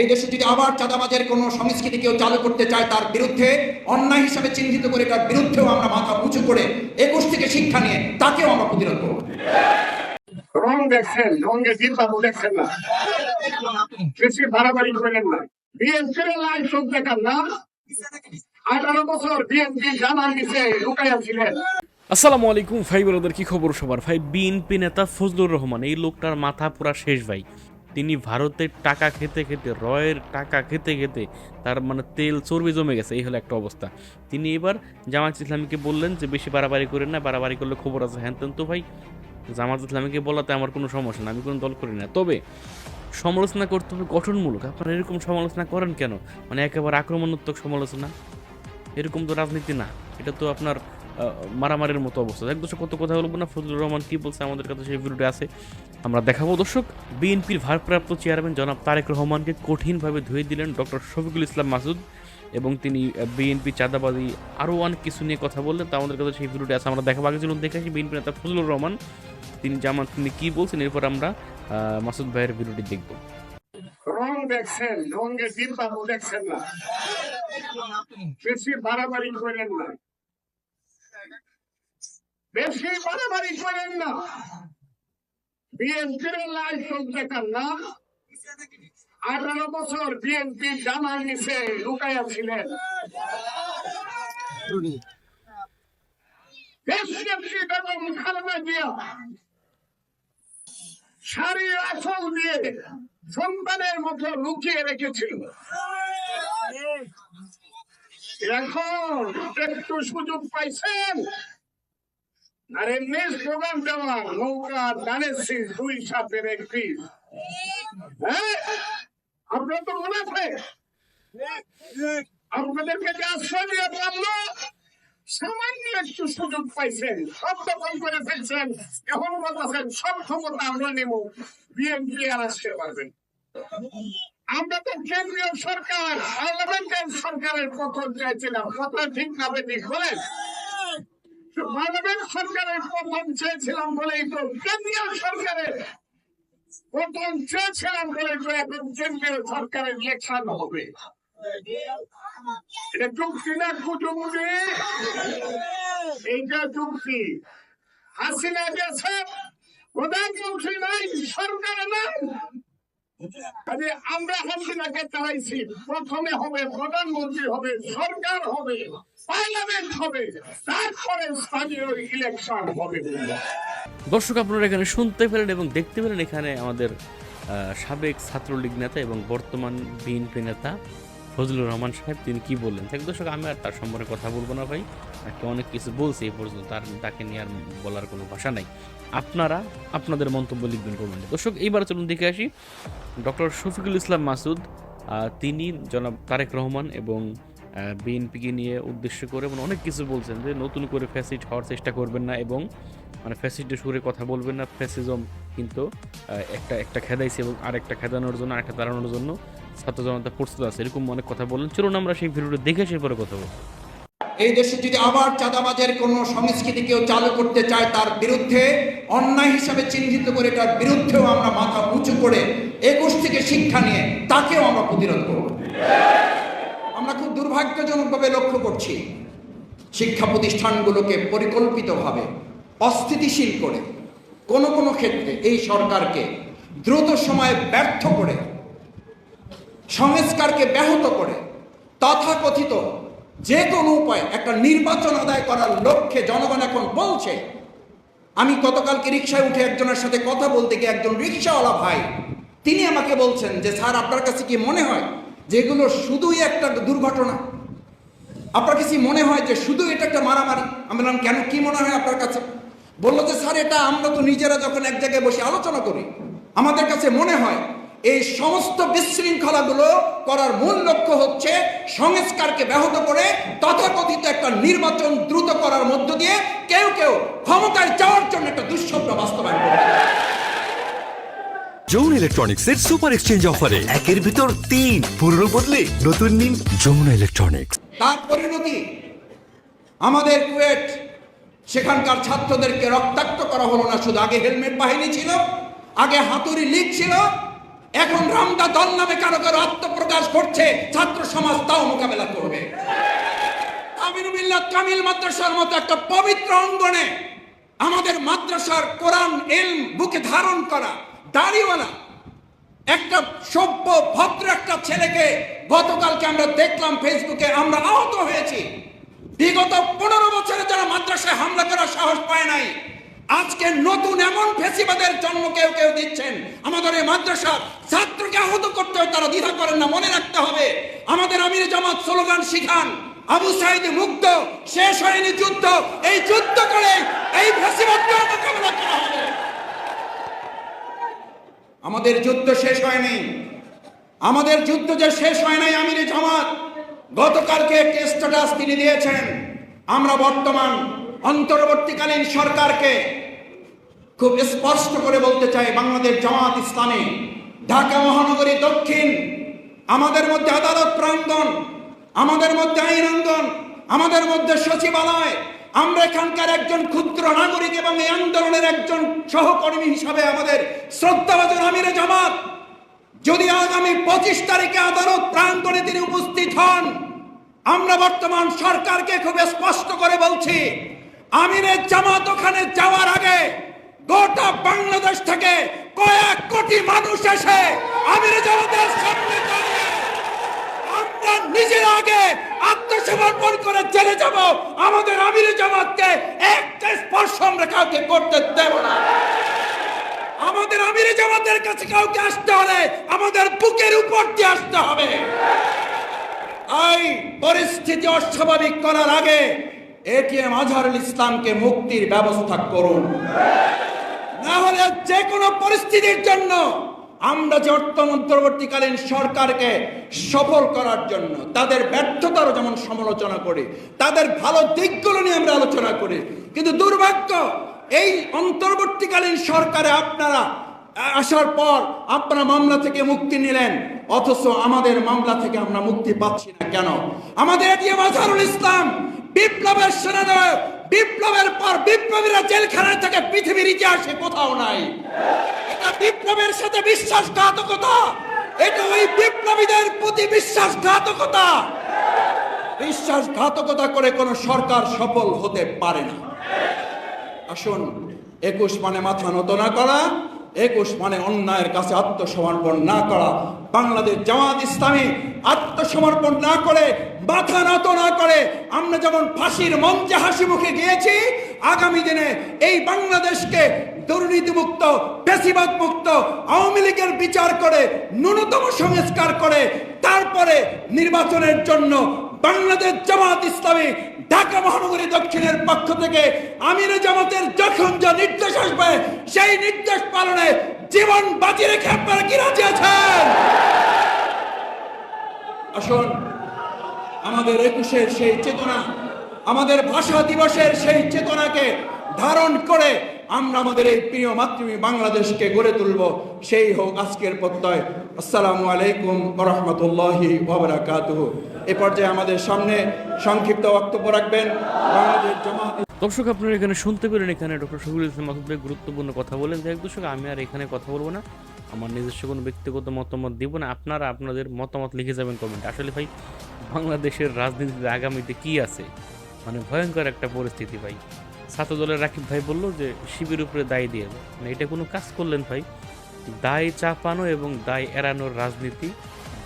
এই দেশে যদি আবার চাঁদাবাজের কোনো সংস্কৃতি কেউ চালু করতে চায় তার বিরুদ্ধে অন্যায় হিসাবে চিহ্নিত করে তার বিরুদ্ধেও আমরা মাথা উঁচু করে একুশ থেকে শিক্ষা নিয়ে তাকেও আমরা প্রতিরোধ করব। রং দেখছেন রঙে জিনবাবু দেখছেন না। বেশি বাড়াবাড়ি করেন না। বিএনপির লাইভ চোখ দেখান না। আঠারো বছর বিএনপি জামার নিচে লুকাইয়া ছিলেন আসসালামু আলাইকুম ভাই ব্রাদার কি খবর সবার? ভাই বিএনপি নেতা ফজলুর রহমান এই লোকটার মাথা পুরা শেষ ভাই। তিনি ভারতের টাকা খেতে খেতে, রয়ের টাকা খেতে খেতে তার মানে তেল চর্বি জমে গেছে, এই হলো একটা অবস্থা। তিনি এবার জামাত ইসলামীকে বললেন যে, বেশি বাড়াবাড়ি করেন না, বাড়াবাড়ি করলে খবর আছে। হ্যান। তো ভাই জামাত ইসলামীকে বলাতে আমার কোনো সমস্যা না, আমি কোনো দল করি না। তবে সমালোচনা করতে হবে গঠনমূলক। আপনারা এরকম সমালোচনা করেন কেন? মানে একেবারে আক্রমণাত্মক সমালোচনা? এরকম তো রাজনীতি না। এটা তো আপনার মারামারির মতো অবস্থা। এক দর্শক, কত কথা বলব না? ফজলুর রহমান কি বলছে? আমাদের কাছে সেই ভিডিওটা আছে। আমরা দেখাবো দর্শক, বিএনপির ভারপ্রাপ্ত চেয়ারম্যান জনাব তারেক রহমানকে কঠিনভাবে ধুয়ে দিলেন ডক্টর শফিকুল ইসলাম মাসুদ এবং তিনি বিএনপি চাঁদাবাদী আরও অনেক কিছু নিয়ে কথা বললেন। তা আমাদের কাছে সেই ভিডিওটা আছে। আমরা দেখাবো আগে চলুন, দেখে আসি বিএনপি নেতা ফজলুর রহমান। তিনি জামান, তিনি কি বলছেন? এরপর আমরা মাসুদ ভাইয়ের ভিডিওটি দেখব। রং দেখছেন রঙে জিনবাবু দেখছেন না। বেশি বাড়াবাড়ি করেন না। বেশি বাড়াবাড়ি করেন না। বিএনপির দেখান না। আঠারো বছর বিএনপি জামার নিচে লুকাইয়া ছিলেন। দিয়ে সন্তানের মতো লুকিয়ে রেখেছিল। এখন একটু সুযোগ পাইছেন। আর এমনি স্লোগান দেওয়া নৌকা দুই সাথের একটি। হ্যাঁ? আপনার তো মনে আছে? আপনাদেরকে যে আশ্রয় দিয়ে বলল সামান্য একটু সুযোগ পাইছেন, সব দখল করে ফেলছেন, এখন বলতেছেন, সব ক্ষমতা আমরা নেব, বিএনপি আর আসতে পারবেন আমরা তো কেন্দ্রীয় সরকার, পার্লামেন্টের সরকারের পতন চাইছিলাম, কথা ঠিক না ঠিক বলেন। পার্লামেন্ট সরকারের পতন চেয়েছিলাম বলেই তো কেন্দ্রীয় সরকারের চেয়েছিলাম বলেই তো এখন কেন্দ্রীয় সরকারের ইলেকশন হবে। যুক্তি না কুটুমুটি এইটা যুক্তি হাসিনা গেছে। প্রধানমন্ত্রী নাই, সরকার নাই। কাজে আমরা হাসিনাকে চালাইছি, প্রথমে হবে প্রধানমন্ত্রী হবে, সরকার হবে, পার্লামেন্ট হবে, তারপরে স্থানীয় ইলেকশন হবে। দর্শক, আপনারা এখানে শুনতে পেলেন এবং দেখতে পেলেন এখানে আমাদের সাবেক ছাত্রলীগ নেতা এবং বর্তমান বিএনপি নেতা ফজলুর রহমান সাহেব, তিনি কি বললেন? দেখ দর্শক, আমি আর তার সম্পর্কে কথা বলব না ভাই তাকে অনেক কিছু বলছে এই পর্যন্ত, তার, তাকে নিয়ে আর বলার কোনো ভাষা নাই। আপনারা আপনাদের মন্তব্য লিখবেন কমেন্টে। দর্শক, এইবার চলুন দেখে আসি ডক্টর শফিকুল ইসলাম মাসুদ তিনি জনাব তারেক রহমান এবং বিএনপিকে নিয়ে উদ্দেশ্য করে মানে অনেক কিছু বলছেন যে নতুন করে ফ্যাসিড হওয়ার চেষ্টা করবেন না এবং মানে ফ্যাসিডের সুরে কথা বলবেন না, ফ্যাসিজম কিন্তু একটা একটা খেদাইছে এবং আরেকটা খেদানোর জন্য, আরেকটা দাঁড়ানোর জন্য ছাত্র জনতা প্রস্তুত আছে, এরকম অনেক কথা বলেন চলুন আমরা সেই ভিডিওটা দেখে সেই পরে কথা বলব এই দেশে যদি আবার চাঁদাবাজের কোনো সংস্কৃতি কেউ চালু করতে চায় তার বিরুদ্ধে, অন্যায় হিসাবে চিহ্নিত করে তার বিরুদ্ধেও আমরা মাথা উঁচু করে একুশ থেকে শিক্ষা নিয়ে তাকেও আমরা প্রতিরোধ করব। আমরা খুব দুর্ভাগ্যজনকভাবে লক্ষ্য করছি, শিক্ষা প্রতিষ্ঠানগুলোকে পরিকল্পিতভাবে অস্থিতিশীল করে কোনো কোনো ক্ষেত্রে এই সরকারকে দ্রুত সময়ে ব্যর্থ করে, সংস্কারকে ব্যাহত করে, তথাকথিত যে কোনো উপায়ে একটা নির্বাচন আদায় করার লক্ষ্যে জনগণ এখন বলছে, আমি গতকালকে রিক্সায় উঠে একজনের সাথে কথা বলতে গিয়ে একজন রিক্সাওয়ালা ভাই, তিনি আমাকে বলছেন যে, স্যার, আপনার কাছে কি মনে হয় যে এগুলো শুধুই একটা দুর্ঘটনা? আপনার কাছে মনে হয় যে শুধু এটা একটা মারামারি? আমি বললাম, কেন? কি মনে হয় আপনার কাছে? বলল যে, স্যার, এটা আমরা তো নিজেরা যখন এক জায়গায় বসে আলোচনা করি, আমাদের কাছে মনে হয় এই সমস্ত বিশৃঙ্খলাগুলো করার মূল লক্ষ্য হচ্ছে সংস্কারকে ব্যাহত করে তথাকথিত একটা নির্বাচন দ্রুত করার মধ্য দিয়ে কেউ কেউ ক্ষমতায় যাওয়ার জন্য একটা দুঃস্বপ্ন বাস্তবায়ন করছে যৌন ইলেকট্রনিক্সের সুপার এক্সচেঞ্জ অফারে একের ভিতর তিন পুরনো বদলে নতুন নিন যমুনা ইলেকট্রনিক্স। তার পরিণতি আমাদের কুয়েট সেখানকার ছাত্রদেরকে রক্তাক্ত করা হলো না শুধু আগে হেলমেট বাহিনী ছিল আগে হাতুড়ি লীগ ছিল এখন রামদা দল নামে কারও কারও আত্ম করছে, ছাত্র সমাজ তাও মোকাবেলা করবে। আমিরু মিল্লাত কামিল মাদ্রাসার মতো একটা পবিত্র অঙ্গনে আমাদের মাদ্রাসার কোরআন, এলম, বুকে ধারণ করা দাড়িওয়ালা, একটা সভ্য, ভদ্র একটা ছেলেকে গতকালকে আমরা দেখলাম ফেসবুকে, আমরা আহত হয়েছি। বিগত পনেরো বছরে যারা মাদ্রাসায় হামলা করার সাহস পায় নাই আজকে নতুন এমন ফেসিবাদের জন্ম কেউ কেউ দিচ্ছেন। আমাদের এই মাদ্রাসা ছাত্রকে আহত করতে হয়, তারা দ্বিধা করেন না, মনে রাখতে হবে। আমাদের আমির জামাত স্লোগান শিখান, আবু সাইদ মুক্ত, শেষ হয়নি যুদ্ধ, এই যুদ্ধ করে এই ফেসিবাদকে মোকাবেলা করা হবে। আমাদের যুদ্ধ শেষ হয়নি। আমাদের যুদ্ধ যে শেষ হয় নাই, আমির জামাত, গতকালকে একটি স্ট্যাটাস তিনি দিয়েছেন। আমরা বর্তমান অন্তর্বর্তীকালীন সরকারকে খুব স্পষ্ট করে বলতে চাই, বাংলাদেশ জামাত ইসলামী, ঢাকা মহানগরী দক্ষিণ, আমাদের মধ্যে আদালত প্রাঙ্গণ, আমাদের মধ্যে আইন অঙ্গন আমাদের মধ্যে সচিবালয়, আমরা এখানকার একজন ক্ষুদ্র নাগরিক এবং এই আন্দোলনের একজন সহকর্মী হিসাবে আমাদের শ্রদ্ধাভাজন আমিরে জামাত, যদি আগামী পঁচিশ তারিখে আদালত প্রাঙ্গণে তিনি উপস্থিত হন আমরা বর্তমান সরকারকে খুব স্পষ্ট করে বলছি আমিরের জামাত ওখানে যাওয়ার আগে গোটা বাংলাদেশ থেকে কয়েক কোটি মানুষ এসে আমিরের জামাতের সামনে দাঁড়িয়ে আমরা নিজের আগে আত্মসমর্পণ করে জেলে যাব। আমাদের আমির জামাতকে একটা স্পর্শ আমরা কাউকে করতে দেব না। আমাদের আমির জামাতের কাছে কাউকে আসতে হলে আমাদের বুকের উপর দিয়ে আসতে হবে। এই পরিস্থিতি অস্বাভাবিক করার আগে এটিএম আজহারুল ইসলামকে মুক্তির ব্যবস্থা করুন। না হলে যে কোনো পরিস্থিতির জন্য আমরা যে অর্থ অন্তর্বর্তীকালীন সরকারকে সফল করার জন্য, তাদের ব্যর্থতারও যেমন সমালোচনা করি, তাদের ভালো দিকগুলো নিয়ে আমরা আলোচনা করি। কিন্তু দুর্ভাগ্য, এই অন্তর্বর্তীকালীন সরকারে আপনারা আসার পর আপনারা মামলা থেকে মুক্তি নিলেন, অথচ আমাদের মামলা থেকে আমরা মুক্তি পাচ্ছি না কেন? আমাদের এটিএম আজহারুল ইসলাম, বিপ্লবের সেনানায়ক, বিপ্লবের পর বিপ্লবীরা জেলখানায় থেকে, পৃথিবীর ইতিহাসে কোথাও নাই। এটা বিপ্লবের সাথে বিশ্বাসঘাতকতা, এটা ওই বিপ্লবীদের প্রতি বিশ্বাসঘাতকতা। বিশ্বাসঘাতকতা করে কোন সরকার সফল হতে পারে না। আসুন, একুশ মানে মাথা নত না করা একুশ মানে অন্যায়ের কাছে আত্মসমর্পণ না করা, বাংলাদেশ জামাত ইসলামী আত্মসমর্পণ না করে, মাথা নত না করে, আমরা যেমন ফাঁসির মঞ্চে হাসি মুখে গিয়েছি, আগামী দিনে এই বাংলাদেশকে দুর্নীতিমুক্ত বেশিবাদ মুক্ত আওয়ামী লীগের বিচার করে, ন্যূনতম সংস্কার করে, তারপরে নির্বাচনের জন্য বাংলাদেশ জামাত ইসলামী ঢাকা মহানগরী দক্ষিণের পক্ষ থেকে আমির জামাতের যখন যা নির্দেশ আসবে, সেই নির্দেশ পালনে জীবন বাজি রেখে আপনারা কি রাজি আছেন? আসুন, আমাদের একুশের সেই চেতনা, আমাদের ভাষা দিবসের সেই চেতনাকে ধারণ করে আমরা আমাদের এই প্রিয় মাতৃভূমি বাংলাদেশকে গড়ে তুলব। সেই হোক আজকের প্রত্যয়। আসসালামু আলাইকুম রহমতুল্লাহি এ পর্যায়ে আমাদের সামনে সংক্ষিপ্ত বক্তব্য রাখবেন বাংলাদেশ জামাত দর্শক, আপনারা এখানে শুনতে পেলেন, এখানে ডক্টর শহীদুল ইসলাম মাসুদ গুরুত্বপূর্ণ কথা বলেন। যাই দর্শক, আমি আর এখানে কথা বলব না। আমার নিজস্ব কোনো ব্যক্তিগত মতামত দিব না। আপনারা আপনাদের মতামত লিখে যাবেন কমেন্টে। আসলে ভাই, বাংলাদেশের রাজনীতিতে আগামীতে কি আছে? মানে ভয়ঙ্কর একটা পরিস্থিতি ভাই। ছাত্র দলের রাকিব ভাই বলল যে, শিবির উপরে দায় দিয়ে মানে এটা কোনো কাজ করলেন ভাই। দায় চাপানো এবং দায় এড়ানোর রাজনীতি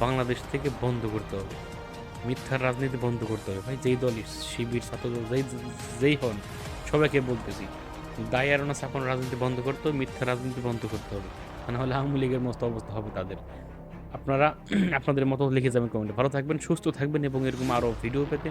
বাংলাদেশ থেকে বন্ধ করতে হবে। মিথ্যার রাজনীতি বন্ধ করতে হবে। ভাই, যেই দলই শিবির, ছাত্রদল, যেই যেই হন, সবাইকে বলতেছি, দায় এড়ানো, চাপানো রাজনীতি বন্ধ করতে হবে, মিথ্যা রাজনীতি বন্ধ করতে হবে। নাহলে আওয়ামী লীগের মতো অবস্থা হবে তাদের। আপনারা আপনাদের মতো লিখে যাবেন কমেন্টে। ভালো থাকবেন, সুস্থ থাকবেন এবং এরকম আরও ভিডিও পেতে